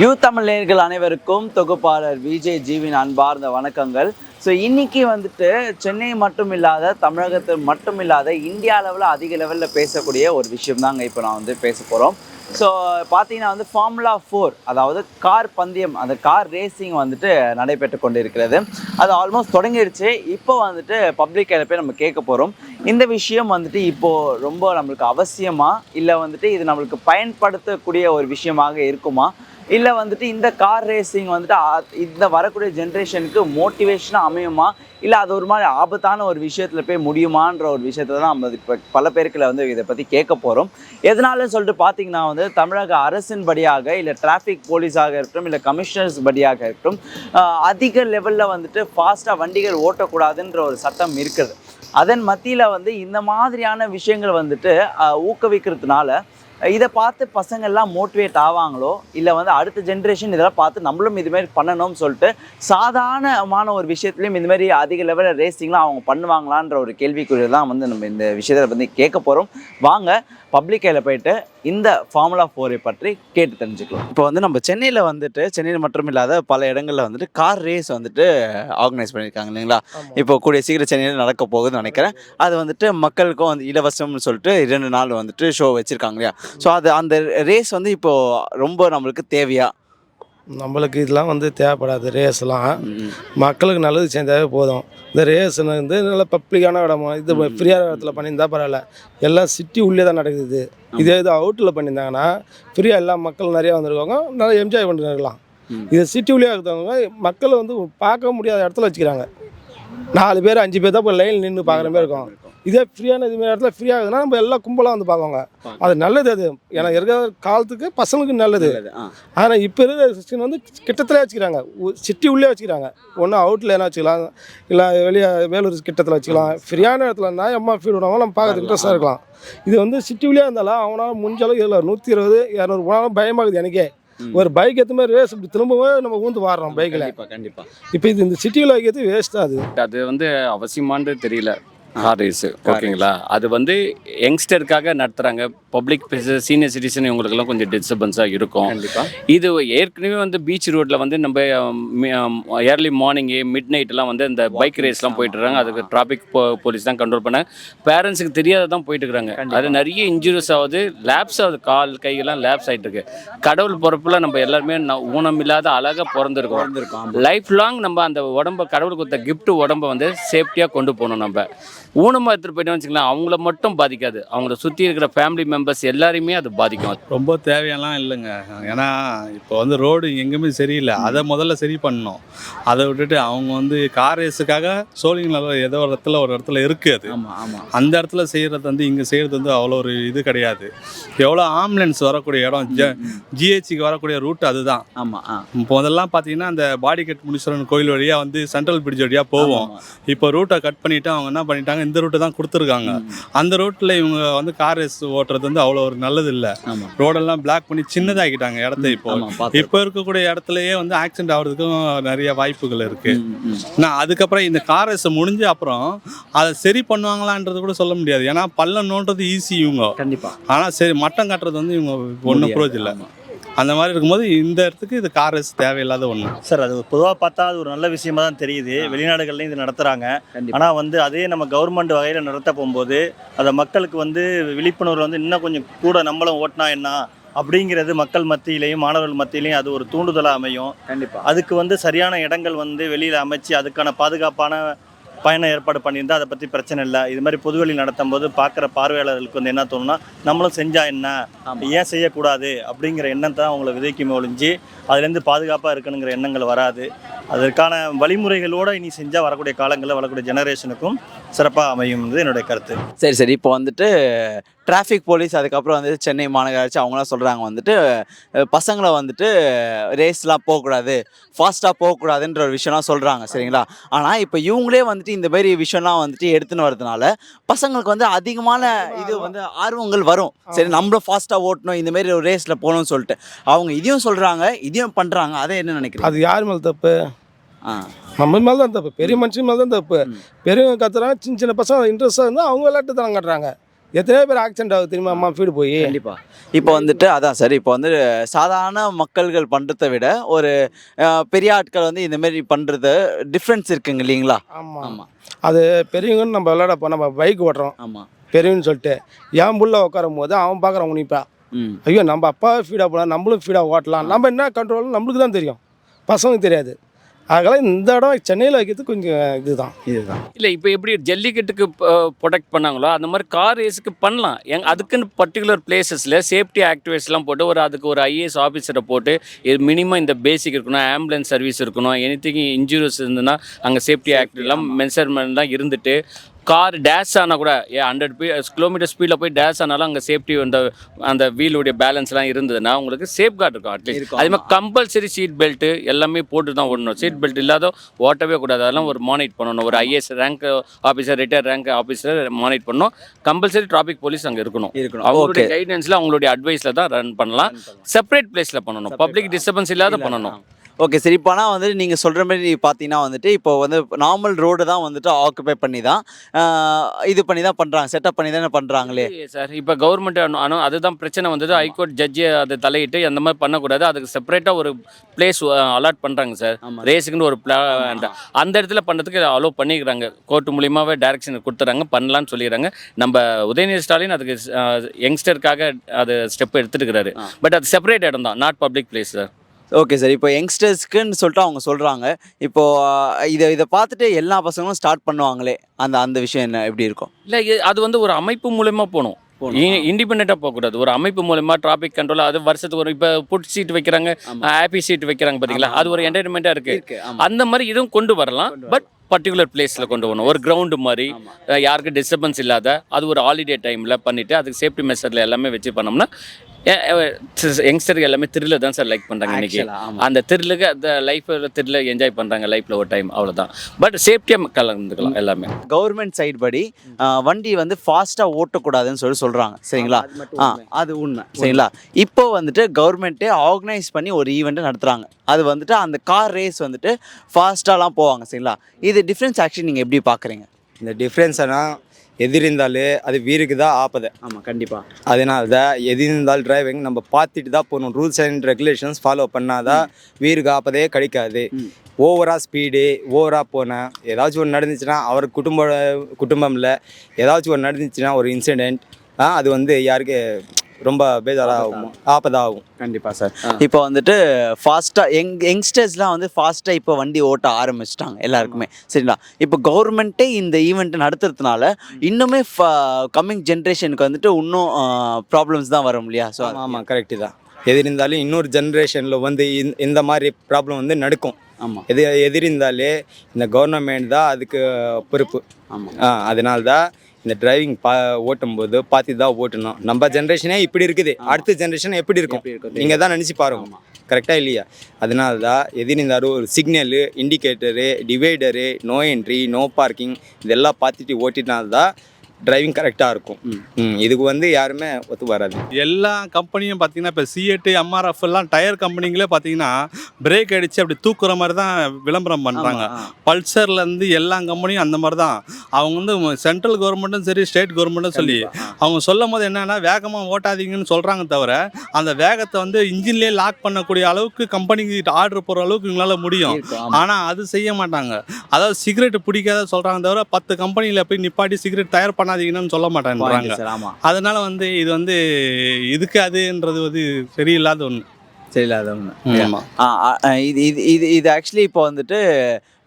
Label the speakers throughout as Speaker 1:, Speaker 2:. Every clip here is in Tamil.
Speaker 1: யூ தமிழர்கள் அனைவருக்கும் தொகுப்பாளர் விஜய் ஜீவின் அன்பார்ந்த வணக்கங்கள். ஸோ இன்னைக்கு வந்துட்டு சென்னை மட்டும் இல்லாத தமிழகத்தில் மட்டும் இல்லாத இந்தியா அளவில் அதிக லெவலில் பேசக்கூடிய ஒரு விஷயம் தாங்க இப்போ நான் வந்து பேச போகிறோம் ஸோ பார்த்தீங்கன்னா வந்து ஃபார்முலா ஃபோர் அதாவது கார் பந்தயம் அந்த கார் ரேசிங் வந்துட்டு நடைபெற்று கொண்டு இருக்கிறது அது ஆல்மோஸ்ட் தொடங்கிடுச்சு. இப்போ வந்துட்டு பப்ளிக் போய் நம்ம கேட்க போகிறோம் இந்த விஷயம் வந்துட்டு இப்போது ரொம்ப நம்மளுக்கு அவசியமா? இல்லை வந்துட்டு இது நம்மளுக்கு பயன்படுத்தக்கூடிய ஒரு விஷயமாக இருக்குமா? இல்லை வந்துட்டு இந்த கார் ரேசிங் வந்துட்டு இந்த வரக்கூடிய ஜென்ரேஷனுக்கு மோட்டிவேஷனாக அமையுமா? இல்லை அது ஒரு மாதிரி ஆபத்தான ஒரு விஷயத்தில் போய் முடியுமான்ற ஒரு விஷயத்தை தான் நம்ம இப்போ பல பேருக்கில் வந்து இதை பற்றி கேட்க போகிறோம் எதனாலன்னு சொல்லிட்டு பார்த்தீங்கன்னா வந்து தமிழக அரசின் படியாக இல்லை டிராஃபிக் போலீஸாக இருக்கட்டும் இல்லை கமிஷனர்ஸ் படியாக இருக்கட்டும் அதிக லெவலில் வந்துட்டு ஃபாஸ்ட்டாக வண்டிகள் ஓட்டக்கூடாதுன்ற ஒரு சட்டம் இருக்குது. அதன் மத்தியில் வந்து இந்த மாதிரியான விஷயங்கள் வந்துட்டு ஊக்குவிக்கிறதுனால இதை பார்த்து பசங்கள்லாம் மோட்டிவேட் ஆவாங்களோ இல்லை வந்து அடுத்த ஜென்ரேஷன் இதெல்லாம் பார்த்து நம்மளும் இதுமாரி பண்ணணும்னு சொல்லிட்டு சாதாரணமான ஒரு விஷயத்துலையும் இதுமாரி அதிக லெவலில் ரேசிங்லாம் அவங்க பண்ணுவாங்களான்ற ஒரு கேள்விக்குறி தான் வந்து நம்ம இந்த விஷயத்தை வந்து கேட்க போகிறோம் வாங்க பப்ளிக் கையில் போயிட்டு இந்த ஃபார்முலா ஃபோரை பற்றி கேட்டு தெரிஞ்சுக்கலாம். இப்போ வந்து நம்ம சென்னையில் வந்துட்டு சென்னையில் மட்டும் இல்லாத பல இடங்களில் வந்துட்டு கார் ரேஸ் வந்துட்டு ஆர்கனைஸ் பண்ணியிருக்காங்க இல்லைங்களா? இப்போ கூடிய சீக்கிரம் சென்னையில் நடக்க போகுதுன்னு நினைக்கிறேன். அது வந்துட்டு மக்களுக்கும் வந்து இலவசம்னு சொல்லிட்டு இரண்டு நாள் வந்துட்டு ஷோ வச்சுருக்காங்க இல்லையா? ஸோ அது அந்த ரேஸ் வந்து இப்போது ரொம்ப நம்மளுக்கு தேவையா?
Speaker 2: நம்மளுக்கு இதெல்லாம் வந்து தேவைப்படாது ரேஸ்லாம் மக்களுக்கு நல்லது செஞ்சாவே போதும். இந்த ரேஸ் வந்து நல்ல பப்ளிக்கான இடமா இது ஃப்ரீயான இடத்துல பண்ணியிருந்தா பரவாயில்ல. எல்லாம் சிட்டி உள்ளே தான் நடக்குது. இதே இது அவுட்டில் பண்ணியிருந்தாங்கன்னா ஃப்ரீயாக எல்லா மக்கள் நிறையா வந்திருக்காங்க நல்லா என்ஜாய் பண்ணிட்டு இருக்கலாம். இது சிட்டி உள்ளே இருக்கிறவங்க மக்களை வந்து பார்க்க முடியாத இடத்துல வச்சுக்கிறாங்க. நாலு பேர் அஞ்சு பேர் தான் இப்போ லைன் நின்று பார்க்குற மாதிரி இருக்கும். இதே ஃப்ரீயான இது இடத்துல ஃப்ரீயாக இருக்குதுன்னா நம்ம எல்லாம் கும்பலாக வந்து பார்க்குவாங்க அது நல்லது அது. ஏன்னா இருக்கிற காலத்துக்கு பசங்களுக்கு நல்லது. ஆனால் இப்போ இருக்கிற சிஸ்டம் வந்து கிட்டத்தில் வச்சுக்கிறாங்க. சிட்டி உள்ளே வச்சுக்கிறாங்க. ஒன்று அவுட்டில் என்ன வச்சுக்கலாம்? இல்லை வெளியே வேலூர் கிட்டத்தில் வச்சுக்கலாம். ஃப்ரீயான இடத்துல இருந்தால் எம்மா ஃபீல் விடுவாங்க நம்ம பார்க்கறதுக்கு இன்ட்ரெஸ்ட்டாக இருக்கலாம். இது வந்து சிட்டி உள்ளே இருந்தாலும் அவனால முடிஞ்ச அளவுக்கு இதில் நூற்றி இருபது இரநூறு போனாலும் பயமாகுது எனக்கே. ஒரு பைக் ஏற்ற மாதிரி ரேஸ் இப்படி திரும்பவும் நம்ம ஊந்து வாடுறோம் பைக்கில்
Speaker 1: கண்டிப்பாக கண்டிப்பாக
Speaker 2: இப்போ இது இந்த சிட்டியில் வைக்கிறது வேஸ்ட்டாக அது.
Speaker 3: அது வந்து அவசியமானது தெரியல. கார் ரேஸு ஓகேங்களா? அது வந்து யங்ஸ்டருக்காக நடத்துகிறாங்க பப்ளிக் சீனியர் சிட்டிசன் இவங்களுக்கெல்லாம் கொஞ்சம் டிஸ்டர்பன்ஸாக இருக்கும். இது ஏற்கனவே வந்து பீச் ரோட்டில் வந்து நம்ம ஏர்லி மார்னிங்கு மிட் நைட்லாம் வந்து இந்த பைக் ரேஸ்லாம் போயிட்டு இருக்காங்க. அதுக்கு டிராஃபிக் போலீஸ் தான் கண்ட்ரோல் பண்ண. பேரண்ட்ஸுக்கு தெரியாத தான் போயிட்டு இருக்காங்க. அது நிறைய இன்ஜுரிஸ் ஆகுது. லேப்ஸ் ஆகுது. கால் கையெல்லாம் லேப்ஸ் ஆகிட்டு இருக்கு. கடவுள் பிறப்புல நம்ம எல்லாருமே ந- ஊனமில்லாத அழகாக பிறந்திருக்கோம். லைஃப் லாங் நம்ம அந்த உடம்ப கடவுள் கொடுத்த gift உடம்ப வந்து சேஃப்டியாக கொண்டு போகணும் நம்ம. ஊனமாக எடுத்துகிட்டு போயிட்டோம்னு வச்சுக்கலாம் அவங்கள மட்டும் பாதிக்காது. அவங்கள சுற்றி இருக்கிற ஃபேமிலி மெம்பர்ஸ் எல்லாரையுமே அது பாதிக்கும்.
Speaker 4: ரொம்ப தேவையெல்லாம் இல்லைங்க. ஏன்னா இப்போ வந்து ரோடு எங்கேயுமே சரியில்லை. அதை முதல்ல சரி பண்ணணும். அதை விட்டுட்டு அவங்க வந்து கார் ரேஸுக்காக சோழிங்கல ஏதோ ஒரு இடத்துல ஒரு இடத்துல இருக்குது அது.
Speaker 1: ஆமாம் ஆமாம்
Speaker 4: அந்த இடத்துல செய்கிறது வந்து இங்கே செய்கிறது வந்து அவ்வளோ ஒரு இது கிடையாது. எவ்வளோ ஆம்புலன்ஸ் வரக்கூடிய இடம் ஜ ஜிஹெச்சிக்கு வரக்கூடிய ரூட் அதுதான்.
Speaker 1: ஆமாம்
Speaker 4: இப்போ முதல்லாம் பார்த்தீங்கன்னா அந்த பாடிகட் முனீஸ்வரன் கோயில் வழியாக வந்து சென்ட்ரல் பிரிட்ஜ் வழியாக போவோம். இப்போ ரூட்டை கட் பண்ணிவிட்டு அவங்க என்ன பண்ணிட்டாங்க இந்த ரூட்டை தான் கொடுத்துருக்காங்க. அந்த ரூட்டில் இவங்க வந்து கார் ரேஸ் ஓட்டுறது வந்து அவ்வளோ ஒரு நல்லது இல்லை ரோடெல்லாம் பிளாக் பண்ணி சின்னதாக்கிட்டாங்க இடத்த இப்போ. இப்போ இருக்கக்கூடிய இடத்துலயே வந்து ஆக்சிடென்ட் ஆகிறதுக்கும் நிறைய வாய்ப்புகள் இருக்கு. நான் அதுக்கப்புறம் இந்த கார் ரேஸ் முடிஞ்ச அப்புறம் அதை சரி பண்ணுவாங்களான்றது கூட சொல்ல முடியாது. ஏன்னா பள்ளம் நோண்டுறது ஈஸி இவங்க.
Speaker 1: கண்டிப்பாக
Speaker 4: ஆனால் சரி மட்டம் கட்டுறது வந்து இவங்க ஒன்றும் ப்ரோஜ் இல்லை அந்த மாதிரி இருக்கும்போது இந்த இடத்துக்கு இது கார் ரேஸ் தேவையில்லாத ஒன்று
Speaker 5: சார் அது பொதுவாக பார்த்தா அது ஒரு நல்ல விஷயமா தான் தெரியுது. வெளிநாடுகள்லையும் இது நடத்துகிறாங்க ஆனால் வந்து அதே நம்ம கவர்மெண்ட் வகையில் நடத்த போகும்போது அதை மக்களுக்கு வந்து விழிப்புணர்வு வந்து இன்னும் கொஞ்சம் கூட நம்மளும் ஓட்டினா என்ன அப்படிங்கிறது மக்கள் மத்தியிலையும் மாணவர்கள் மத்தியிலையும் அது ஒரு தூண்டுதலாக அமையும்.
Speaker 1: கண்டிப்பாக
Speaker 5: அதுக்கு வந்து சரியான இடங்கள் வந்து வெளியில் அமைச்சு அதுக்கான பாதுகாப்பான பயணம் ஏற்பாடு பண்ணியிருந்தா அதை பற்றி பிரச்சனை இல்லை. இது மாதிரி பொதுவெளி நடத்தும் போது பார்க்குற பார்வையாளர்களுக்கு வந்து என்ன தோணும்னா நம்மளும் செஞ்சா என்ன. ஏன் செய்யக்கூடாது? அப்படிங்கிற எண்ணத்தை தான் அவங்கள விதைக்குமே ஒழிஞ்சு அதுலேருந்து பாதுகாப்பாக இருக்கணுங்கிற எண்ணங்கள் வராது. அதற்கான வழிமுறைகளோடு இனி செஞ்சால் வரக்கூடிய காலங்களில் வரக்கூடிய ஜெனரேஷனுக்கும் சிறப்பாக அமையும்ன்றது என்னுடைய கருத்து.
Speaker 1: சரி சரி. இப்போ வந்துட்டு டிராஃபிக் போலீஸ் அதுக்கப்புறம் வந்து சென்னை மாநகராட்சி அவங்களாம் சொல்கிறாங்க வந்துட்டு பசங்களை வந்துட்டு ரேஸ்லாம் போகக்கூடாது. ஃபாஸ்ட்டாக போகக்கூடாதுன்ற ஒரு விஷயம்லாம் சொல்கிறாங்க சரிங்களா? ஆனால் இப்போ இவங்களே வந்துட்டு இந்த மாதிரி விஷயம்லாம் வந்துட்டு எடுத்துன்னு வரதுனால பசங்களுக்கு வந்து அதிகமான இது வந்து ஆர்வங்கள் வரும். சரி நம்மளும் ஃபாஸ்ட்டாக ஓட்டணும் இந்த மாதிரி ஒரு ரேஸில் போகணும்னு சொல்லிட்டு. அவங்க இதையும் சொல்கிறாங்க இதையும் பண்ணுறாங்க அதை என்ன நினைக்கிறீங்க?
Speaker 2: அது யார் மேலே தப்பு? நம்ம மேலே தான் தப்பு. பெரிய மனுஷன் மேலே தான் தப்பு. பெரியவங்க கத்துறாங்க சின்ன சின்ன பசங்க இன்ட்ரெஸ்ட்டாக இருந்தால் அவங்க விளையாட்டு தான் காட்டுறாங்க. எத்தனையோ பேர் ஆக்சிடென்ட் ஆகுது தெரியுமா? அம்மா ஃபீடு போய்.
Speaker 1: கண்டிப்பா. இப்போ வந்துட்டு அதான் சார் இப்போ வந்து சாதாரண மக்கள்கள் பண்றதை விட ஒரு பெரிய ஆட்கள் வந்து இந்த மாதிரி பண்றது டிஃப்ரென்ஸ் இருக்குங்க இல்லைங்களா?
Speaker 2: ஆமாம்
Speaker 1: ஆமா.
Speaker 2: அது பெரியவங்கன்னு நம்ம விளையாட போ நம்ம பைக் ஓட்டுறோம்.
Speaker 1: ஆமா.
Speaker 2: பெரியவன்னு சொல்லிட்டு என் புள்ள உட்காரும் போது அவன் பார்க்குறவன் உனிப்பா ஐயோ நம்ம அப்பா ஃபீடாக போகலாம் நம்மளும் ஃபீடாக ஓட்டலாம். நம்ம என்ன கண்ட்ரோல் நம்மளுக்கு தான் தெரியும். பசங்களுக்கு தெரியாது. அதனால் இந்த இடம் சென்னையில் வைக்கிறது கொஞ்சம் இதுதான்
Speaker 1: இதுதான்.
Speaker 3: இல்லை இப்போ எப்படி ஜல்லிக்கட்டுக்கு ப்ரொடெக்ட் பண்ணாங்களோ அந்த மாதிரி கார் ரேஸுக்கு பண்ணலாம். எங் அதுக்குன்னு பர்டிகுலர் பிளேசஸில் சேஃப்டி ஆக்டிவேட்ஸ்லாம் போட்டு ஒரு அதுக்கு ஒரு ஐஏஎஸ் ஆஃபீஸரை போட்டு மினிமம் இந்த பேசிக் இருக்கணும் ஆம்புலன்ஸ் சர்வீஸ் இருக்கணும் எனிதிங் இன்ஜூரிஸ் இருந்ததுன்னா அங்கே சேஃப்டி ஆக்டிவ்லாம் மெஷர்மெண்ட்லாம் இருந்துட்டு கார் டேஷ் ஆனால் கூட ஏ ஹண்ட்ரட் கிலோமீட்டர் ஸ்பீடில் போய் டேஷ் ஆனாலும் அங்கே சேஃப்டி அந்த அந்த வீலுடைய பேலன்ஸ்லாம் இருந்ததுன்னா உங்களுக்கு சேஃப் கார்டு இருக்கும் அட்லீஸ்ட் அதே மாதிரி கம்பல்சரி சீட் பெல்ட்டு எல்லாமே போட்டு தான் ஓடணும். சீட் பெல்ட் இல்லாத ஓட்டவே கூடாது. அதெல்லாம் ஒரு மானிட் பண்ணணும். ஒரு IAS rank officer retire rank officer monitor பண்ணணும். கம்பல்சரி டிராஃபிக் போலீஸ் அங்கே இருக்கணும்.
Speaker 1: இருக்கணும்.
Speaker 3: அவங்களுடைய கைடன்ஸில் அவங்களுடைய அட்வைஸில் தான் ரன் பண்ணலாம். செப்பரேட் பிளேஸில் பண்ணணும். பப்ளிக் டிஸ்டர்பன்ஸ் இல்லாத பண்ணணும்.
Speaker 1: ஓகே சரி இப்போ ஆனால் வந்துட்டு நீங்கள் சொல்கிற மாதிரி பார்த்தீங்கன்னா வந்துட்டு இப்போ வந்து நார்மல் ரோடு தான் வந்துட்டு ஆக்குபை பண்ணி தான் இது பண்ணி தான் பண்ணுறாங்க செட்டப் பண்ணி தானே பண்ணுறாங்களே
Speaker 3: சார் இப்போ கவர்மெண்ட் அனு அதுதான் பிரச்சனை வந்தது ஹைகோர்ட் ஜட்ஜி அதை தலையிட்டு அந்த மாதிரி பண்ணக்கூடாது அதுக்கு செப்பரேட்டாக ஒரு பிளேஸ் அலாட் பண்ணுறாங்க சார். ரேஸுக்குன்னு ஒரு பிளான் அந்த இடத்துல பண்ணுறதுக்கு அலோவ் பண்ணிக்கிறாங்க. கோர்ட் மூலியமாகவே டைரக்ஷன் கொடுத்துறாங்க பண்ணலான்னு சொல்லிடுறாங்க நம்ம உதயநிதி ஸ்டாலின் அதுக்கு யங்ஸ்டருக்காக அது ஸ்டெப் எடுத்துருக்கிறாரு
Speaker 1: ஆ.
Speaker 3: பட் அது செப்பரேட் இடம் தான் not public place sir.
Speaker 1: Okay sir இப்போ யங்ஸ்டர்ஸ்க்குன்னு சொல்லிட்டு அவங்க சொல்கிறாங்க இப்போ ஆஹ், இதை இதை பார்த்துட்டு எல்லா பசங்களும் ஸ்டார்ட் பண்ணுவாங்களே அந்த அந்த விஷயம் என்ன? எப்படி இருக்கும்?
Speaker 3: இல்லை அது வந்து ஒரு அமைப்பு மூலயமா போகணும். இண்டிபெண்ட்டாக போகக்கூடாது. ஒரு அமைப்பு மூலமா டிராபிக் கண்ட்ரோல் அது வருஷத்துக்கு ஒரு இப்போ புட் சீட் வைக்கிறாங்க. ஹாப்பி சீட் வைக்கிறாங்க பார்த்தீங்களா அது ஒரு என்டர்டைன்மெண்ட்டாக இருக்குது
Speaker 1: இருக்கு.
Speaker 3: அந்த மாதிரி இதுவும் கொண்டு வரலாம். பட் பர்டிகுலர் பிளேஸில் கொண்டு வரணும். ஒரு கிரவுண்டு மாதிரி யாருக்கும் டிஸ்டர்பன்ஸ் இல்லாத அது ஒரு ஹாலிடே டைமில் பண்ணிவிட்டு அதுக்கு சேஃப்டி மெஷரில் எல்லாமே வச்சு பண்ணோம்னா யங்ஸ்டர் எல்லாமே த்ரில்ல தான் சார் லைக் பண்ணுறாங்க இன்னைக்கு. அந்த த்ரில்லுக்கு அந்த லைஃப்பில் த்ரில்ல என்ஜாய் பண்ணுறாங்க லைஃப்பில் ஒரு டைம் அவ்வளோதான் பட் சேஃப்டியாக கலந்துக்கலாம் எல்லாமே.
Speaker 1: கவர்மெண்ட் சைடு படி வண்டி வந்து ஃபாஸ்ட்டாக ஓட்டக்கூடாதுன்னு சொல்லி சொல்கிறாங்க சரிங்களா? ஆ அது உண்மை. சரிங்களா? இப்போ வந்துட்டு கவர்மெண்ட்டே ஆர்கனைஸ் பண்ணி ஒரு ஈவெண்ட்டு நடத்துகிறாங்க அது வந்துட்டு அந்த கார் ரேஸ் வந்துட்டு ஃபாஸ்ட்டாலாம் போவாங்க. சரிங்களா? இது டிஃப்ரென்ஸ் ஆக்சுவலி நீங்கள் எப்படி பார்க்குறீங்க
Speaker 6: இந்த டிஃப்ரென்ஸ்னா எது இருந்தாலே அது வீருக்கு தான் ஆப்பது.
Speaker 1: ஆமாம் கண்டிப்பாக
Speaker 6: அதனால தான் எது இருந்தாலும் டிரைவிங் நம்ம பார்த்துட்டு தான் போகணும் ரூல்ஸ் அண்ட் ரெகுலேஷன்ஸ் ஃபாலோ பண்ணாதான் வீருக்கு ஆப்பதே கிடைக்காது. ஓவராக ஸ்பீடு ஓவராக போனேன் ஏதாச்சும் ஒன்று நடந்துச்சுன்னா அவர் குடும்ப குடும்பமில் ஏதாச்சும் ஒன்று நடந்துச்சுன்னா ஒரு இன்சிடெண்ட் அது வந்து யாருக்கு ரொம்ப பேஜாராகும் ஆப்பதாகும்
Speaker 1: கண்டிப்பாக சார். இப்போ வந்துட்டு ஃபாஸ்ட்டாக யங் யங்ஸ்டர்ஸ்லாம் வந்து ஃபாஸ்ட்டாக இப்போ வண்டி ஓட்ட ஆரம்பிச்சிட்டாங்க எல்லாருக்குமே. சரிங்களா? இப்போ கவர்மெண்ட்டே இந்த ஈவெண்ட் நடத்துறதுனால இன்னுமே கம்மிங் ஜென்ரேஷனுக்கு வந்துட்டு இன்னும் ப்ராப்ளம்ஸ் தான் வரும் இல்லையா? ஸோ
Speaker 6: ஆமாம் கரெக்டு தான். எது இருந்தாலும் இன்னொரு ஜென்ரேஷனில் வந்து இந்த- இந்த மாதிரி ப்ராப்ளம் வந்து நடக்கும்.
Speaker 1: ஆமாம்
Speaker 6: எது எது இருந்தாலே இந்த கவர்னமெண்ட் தான் அதுக்கு பொறுப்பு.
Speaker 1: ஆமாம்
Speaker 6: ஆ அதனால தான் இந்த டிரைவிங் பா ஓட்டும்போது பார்த்து தான் ஓட்டணும். நம்ம ஜென்ரேஷனே இப்படி இருக்குது. அடுத்த ஜென்ரேஷன் எப்படி இருக்கும்? நீங்கள் தான் நினச்சி பாருங்க. கரெக்டாக இல்லையா? அதனால தான் எது இருந்தாலும் ஒரு signal indicator divider no entry no parking இதெல்லாம் பார்த்துட்டு ஓட்டினால்தான் டிரைவிங் கரெக்டாக இருக்கும். இதுக்கு வந்து யாருமே ஒத்து வராது.
Speaker 4: எல்லா கம்பெனியும் பார்த்தீங்கன்னா இப்போ சிஎட்டு எம்ஆர்எஃப் எல்லாம் டயர் கம்பெனிங்களே பார்த்தீங்கன்னா பிரேக் அடித்து அப்படி தூக்குற மாதிரி தான் விளம்பரம் பண்ணுறாங்க பல்சர்லேருந்து எல்லா கம்பெனியும் அந்த மாதிரி தான். அவங்க வந்து சென்ட்ரல் கவர்மெண்ட்டும் சரி ஸ்டேட் கவர்மெண்ட்டும் சொல்லி அவங்க சொல்லும் போது என்னன்னா வேகமாக ஓட்டாதீங்கன்னு சொல்கிறாங்க தவிர அந்த வேகத்தை வந்து இன்ஜின்லேயே லாக் பண்ணக்கூடிய அளவுக்கு கம்பெனிக்கு ஆர்டர் போடுற அளவுக்கு இவங்களால முடியும். ஆனால் அது செய்ய மாட்டாங்க. அதாவது சிகரெட் பிடிக்காத சொல்கிறாங்க தவிர பத்து கம்பெனியில் போய் நிப்பாட்டி சிகரெட் தயார் பண்ணாதீங்கன்னு சொல்ல மாட்டேன்றாங்க. அதனால வந்து இது வந்து இதுக்கு அதுன்றது வந்து சரியில்லாத ஒன்று
Speaker 1: சரியில்ல அது ஒன்று
Speaker 4: ஆமாம்
Speaker 1: இது இது இது இது ஆக்சுவலி இப்போ வந்துட்டு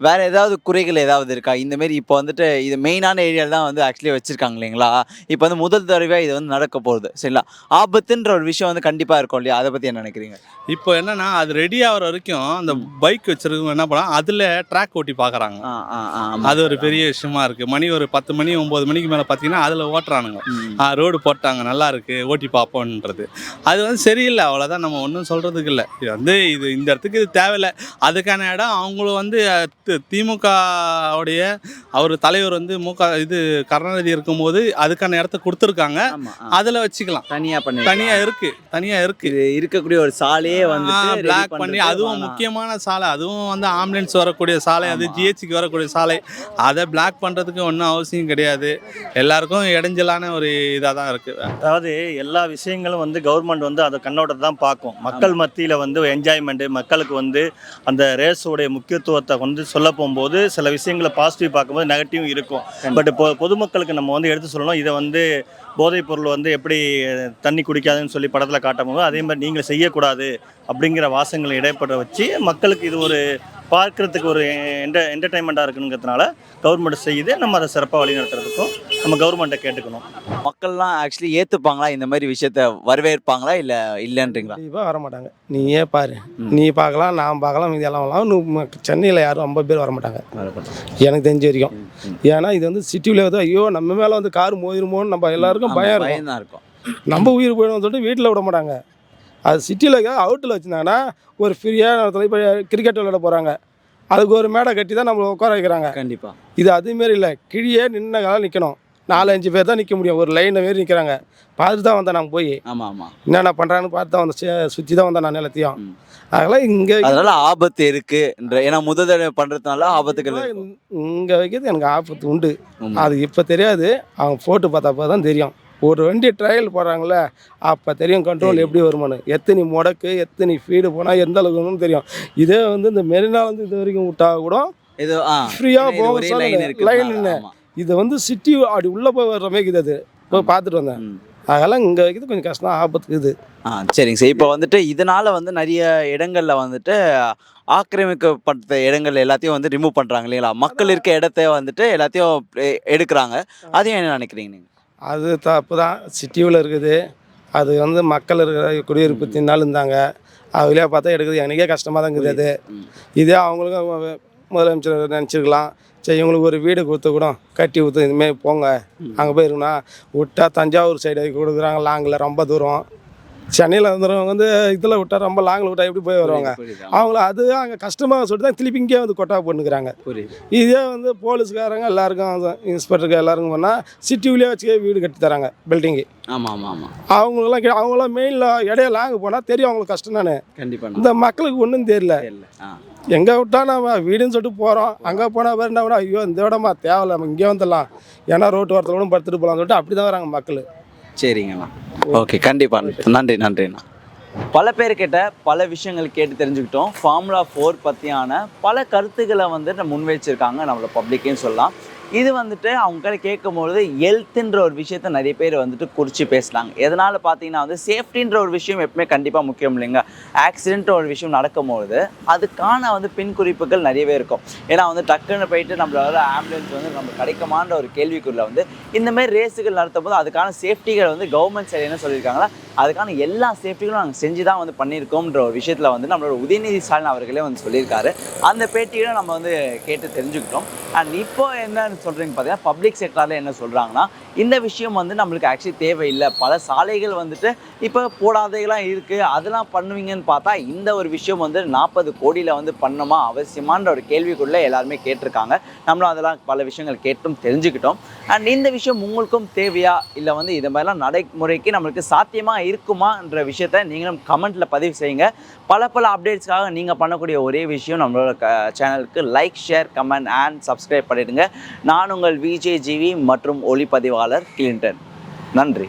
Speaker 1: வேற ஏதாவது குறைகள் ஏதாவது இருக்கா? இந்த மாதிரி இப்போ வந்துட்டு இது மெயினான ஏரியாவில் தான் வந்து ஆக்சுவலி வச்சிருக்காங்க இல்லைங்களா? இப்போ வந்து முதல் தடவையாக இது வந்து நடக்க போகுது சரிங்களா? ஆபத்துன்ற ஒரு விஷயம் வந்து கண்டிப்பாக இருக்கும் இல்லையா? அதை பற்றி என்ன நினைக்கிறீங்க?
Speaker 4: இப்போ என்னன்னா அது ரெடி ஆகிற வரைக்கும் அந்த பைக் வச்சிருக்கவங்க என்ன பண்ணா அதில் ட்ராக் ஓட்டி பார்க்குறாங்க அது ஒரு பெரிய விஷயமா இருக்கு. மணி ஒரு பத்து மணி ஒம்பது மணிக்கு மேலே பார்த்தீங்கன்னா அதில் ஓட்டுறானுங்க. ரோடு போட்டாங்க நல்லா இருக்கு ஓட்டி பார்ப்போன்றது அது வந்து சரியில்லை அவ்வளோதான் நம்ம ஒன்றும் சொல்கிறதுக்கு இல்லை. இது வந்து இது இந்த இடத்துக்கு இது தேவையில்லை. அதுக்கான இடம் அவங்களும் வந்து திமுக உடைய அவர் தலைவர் வந்து மு இது கருணாநிதி இருக்கும்போது அதுக்கான இடத்த கொடுத்துருக்காங்க. அதில் வச்சுக்கலாம்.
Speaker 1: தனியா பண்ணி
Speaker 4: தனியா இருக்கு தனியா இருக்கு.
Speaker 1: இது இருக்கக்கூடிய ஒரு சாலையே ready
Speaker 4: பிளாக் பண்ணி அதுவும். முக்கியமான சாலை அதுவும் வந்து ஆம்புலன்ஸ் வரக்கூடிய சாலை அது. ஜிஹெச்சிக்கு வரக்கூடிய சாலை. அதை பிளாக் பண்ணுறதுக்கு ஒன்றும் அவசியம் கிடையாது. எல்லாருக்கும் இடைஞ்சலான ஒரு இதாக தான் இருக்குது
Speaker 5: அதாவது எல்லா விஷயங்களும் வந்து கவர்மெண்ட் வந்து அதை கண்ணோட்டத்தை தான் பார்க்கும். மக்கள் மத்தியில் வந்து என்ஜாய்மெண்ட்டு மக்களுக்கு வந்து அந்த ரேஸோடைய முக்கியத்துவத்தை வந்து சொல்ல போகும்போது சில விஷயங்களை பாசிட்டிவ் பார்க்கும்போது நெகட்டிவ் இருக்கும். பட் இப்போ பொதுமக்களுக்கு நம்ம வந்து எடுத்து சொல்லணும் இதை வந்து போதைப் பொருள் வந்து எப்படி தண்ணி குடிக்காதுன்னு சொல்லி படத்தில் காட்டும் போது அதே மாதிரி நீங்கள் செய்யக்கூடாது அப்படிங்கிற வாசங்களை இடைப்பட வச்சு மக்களுக்கு இது ஒரு பார்க்கறதுக்கு ஒரு என்ட என்டர்டைன்மெண்ட்டாக இருக்குங்கிறதுனால கவர்மெண்ட் செய்யுது நம்ம அதை சிறப்பாக வழிநடத்துறதுக்கும் நம்ம கவர்மெண்ட்டை கேட்டுக்கணும்.
Speaker 1: மக்கள்லாம் ஆக்சுவலி ஏத்துப்பாங்களா இந்த மாதிரி விஷயத்த? வரவேற்பாங்களா இல்ல இல்லன்றீங்களா?
Speaker 2: கண்டிப்பாக வர மாட்டாங்க நீயே பாரு. நீ பார்க்கலாம் நான் பார்க்கலாம் மீதி எல்லாம் வரலாம் சென்னையில் யாரும் ஐம்பது பேர் வர மாட்டாங்க எனக்கு தெரிஞ்ச வரைக்கும். ஏன்னா இது வந்து சிட்டியில் வந்து ஐயோ நம்ம மேலே வந்து கார் மோதிருமோன்னு நம்ம எல்லாருக்கும் பயம் இருக்கும்.
Speaker 1: தான் இருக்கும்.
Speaker 2: நம்ம உயிர் போயிடும் சொல்லிட்டு வீட்டில் விட மாட்டாங்க. அது சிட்டியில் அவுட்டில் வச்சுருந்தாங்கன்னா ஒரு ஃப்ரீயான இடத்துல இப்போ கிரிக்கெட் விளையாட போகிறாங்க அதுக்கு ஒரு மேடை கட்டி தான் நம்மளை உட்கார வைக்கிறாங்க.
Speaker 1: கண்டிப்பா.
Speaker 2: இது அதுமாரி இல்லை கிழியே நின்ன காலம் நிற்கணும் நாலஞ்சு பேர் தான் நிற்க முடியும். ஒரு லைனை மாரி நிற்கிறாங்க பார்த்துட்டு தான் வந்தேன் நான் போய்.
Speaker 1: ஆமா ஆமா.
Speaker 2: என்னென்ன பண்ணுறான்னு பார்த்து தான் வந்து சுற்றி தான் வந்தேன் நான் எல்லாத்தையும்
Speaker 1: ம்.
Speaker 2: அதெல்லாம் இங்கே
Speaker 1: அதனால ஆபத்து இருக்குன்ற ஏன்னா முதல் தடவை பண்றதுனால ஆபத்துகள் இருக்கும்.
Speaker 2: இங்கே வைக்கிறது எனக்கு ஆபத்து உண்டு. அது இப்போ தெரியாது. அவங்க போட்டு பார்த்தப்ப தான் தெரியும். ஒரு வண்டி ட்ரையல் போடுறாங்களே அப்போ தெரியும் கண்ட்ரோல் எப்படி வருமானு எத்தனை முடக்கு எத்தனை ஃபீடு போனால் எந்த அளவுக்கு வரும்னு தெரியும். இதே வந்து இந்த மெரினா வந்து இது வரைக்கும் விட்டா கூட
Speaker 1: இது
Speaker 2: ஃப்ரீயாக போக சொல்லல.
Speaker 1: லைன்
Speaker 2: இது வந்து சிட்டி அப்படி உள்ளே போய் வர்ற மாதிரி இருக்குது அது. போய் பார்த்துட்டு வந்தேன். அதெல்லாம் இங்கே வைக்கிறது கொஞ்சம் கஷ்டம் ஆபத்து இது.
Speaker 1: ஆ சரிங்க சார். இப்போ வந்துட்டு இதனால வந்து நிறைய இடங்கள்ல வந்துட்டு ஆக்கிரமிக்கப்பட்ட இடங்கள் எல்லாத்தையும் வந்து ரிமூவ் பண்றாங்க இல்லைங்களா? மக்கள் இருக்க இடத்த வந்துட்டு எல்லாத்தையும் எடுக்கிறாங்க. அதையும் என்ன நினைக்கிறீங்க நீங்க?
Speaker 2: அது தப்பு தான் சிட்டியில் இருக்குது. அது வந்து மக்கள் இருக்கிற குடியிருப்பு தின்னாலும் இருந்தாங்க அதுலேயே பார்த்தா எடுக்குது. எனக்கே கஷ்டமாக தான் இருக்குது அது. இதே அவங்களுக்கும் முதலமைச்சர் நினச்சிருக்கலாம். சரி இவங்களுக்கு ஒரு வீடு கொடுத்து கூட கட்டி கொடுத்து இதுமாரி போங்க. அங்கே போய் இருக்கணும் விட்டா தஞ்சாவூர் சைடு கொடுக்குறாங்க லாங்கில் ரொம்ப தூரம். சென்னையில் வந்துடுறவங்க வந்து இதில் விட்டா ரொம்ப லாங்கில் விட்டா எப்படி போய் வருவாங்க? அவங்கள அது அங்கே கஷ்டமாக சொல்லிட்டு தான் திருப்பி இங்கே வந்து கொட்டா பண்ணுக்கிறாங்க
Speaker 1: புரியுது.
Speaker 2: இதே வந்து போலீஸ்காரங்க எல்லாருக்கும் இன்ஸ்பெக்டருக்கு எல்லாருக்கும் பண்ணால் சிட்டிவிலே வச்சு வீடு கட்டி தராங்க பில்டிங்கு
Speaker 1: ஆமா ஆமா ஆமா.
Speaker 2: அவங்களுக்குலாம் அவங்களாம் மெயினில் இடையில லாங்கு போனால் தெரியும் அவங்களுக்கு கஷ்டம் தானே.
Speaker 1: கண்டிப்பா
Speaker 2: இந்த மக்களுக்கு ஒன்றும் தெரியல. எங்கே விட்டா நம்ம வீடுன்னு சொல்லிட்டு போகிறோம் அங்கே போனால் பாரு என்ன ஐயோ இந்த இடமா தேவையில்ல நம்ம இங்கே வந்துடலாம். ஏன்னா ரோட்டு ஓரத்தில் கூட படுத்துட்டு போகலாம்னு சொல்லிட்டு அப்படி தான் வராங்க மக்கள்.
Speaker 1: சரிங்கண்ணா. ஓகே கண்டிப்பா. நன்றி நன்றிண்ணா பல பேர்கிட்ட பல விஷயங்கள் கேட்டு தெரிஞ்சுக்கிட்டோம். ஃபார்முலா ஃபோர் பற்றியான பல கருத்துக்களை வந்து நம்ம முன்வைச்சிருக்காங்க. நம்மள பப்ளிக்கையும் சொல்லலாம். இது வந்துட்டு அவங்க கிட்ட கேட்கும்பொழுது ஹெல்த்துன்ற ஒரு விஷயத்த நிறைய பேர் வந்துட்டு குறித்து பேசுகிறாங்க எதனால் பார்த்தீங்கன்னா வந்து சேஃப்டின்ற ஒரு விஷயம் எப்பவுமே கண்டிப்பாக முக்கியம் இல்லைங்க. ஆக்சிடென்ட் ஒரு விஷயம் நடக்கும்பொழுது அதுக்கான வந்து பின் குறிப்புகள் நிறையவே இருக்கும். ஏன்னா வந்து டக்குன்னு போயிட்டு நம்மளோட ஆம்புலன்ஸ் வந்து நம்ம கிடைக்குமான்ற ஒரு கேள்விக்குள்ளே வந்து இந்தமாரி ரேஸுகள் நடத்தும் போது அதுக்கான சேஃப்டிகள் வந்து கவர்மெண்ட் சைடு என்ன சொல்லியிருக்காங்களா அதுக்கான எல்லா சேஃப்டிகளும் நாங்கள் செஞ்சு தான் வந்து பண்ணியிருக்கோம்ன்ற ஒரு விஷயத்தில் வந்து நம்மளோட உதயநிதி ஸ்டாலின் அவர்களே வந்து சொல்லியிருக்காரு. அந்த பேட்டிகளை நம்ம வந்து கேட்டு தெரிஞ்சுக்கிட்டோம். அண்ட் இப்போ என்னன்னு சொல்கிறீங்க பார்த்தீங்கன்னா பப்ளிக் செக்டாரில் என்ன சொல்கிறாங்கன்னா இந்த விஷயம் வந்து நம்மளுக்கு ஆக்சுவலி தேவையில்லை. பல சாலைகள் வந்துட்டு இப்போ போடாதைகளாம் இருக்குது அதெல்லாம் பண்ணுவீங்கன்னு பார்த்தா இந்த ஒரு விஷயம் வந்து நாற்பது கோடியில் வந்து பண்ணணுமா அவசியமான ஒரு கேள்விக்குள்ளே எல்லாருமே கேட்டிருக்காங்க. நம்மளும் அதெல்லாம் பல விஷயங்கள் கேட்டும் தெரிஞ்சுக்கிட்டோம். அண்ட் இந்த விஷயம் உங்களுக்கும் தேவையா? இல்லை வந்து இது மாதிரிலாம் நடைமுறைக்கு நம்மளுக்கு சாத்தியமாக இருக்குமான்ற விஷயத்த நீங்களும் கமெண்ட்டில் பதிவு செய்யுங்க. பல பல அப்டேட்ஸ்க்காக நீங்கள் பண்ணக்கூடிய ஒரே விஷயம் நம்மளோட சேனலுக்கு like share comment and subscribe பண்ணிடுங்க. நான் உங்கள் விஜே ஜிவி மற்றும் ஒளிப்பதிவாளர். ஆதரவாளர் கிளின்டன் நன்றி.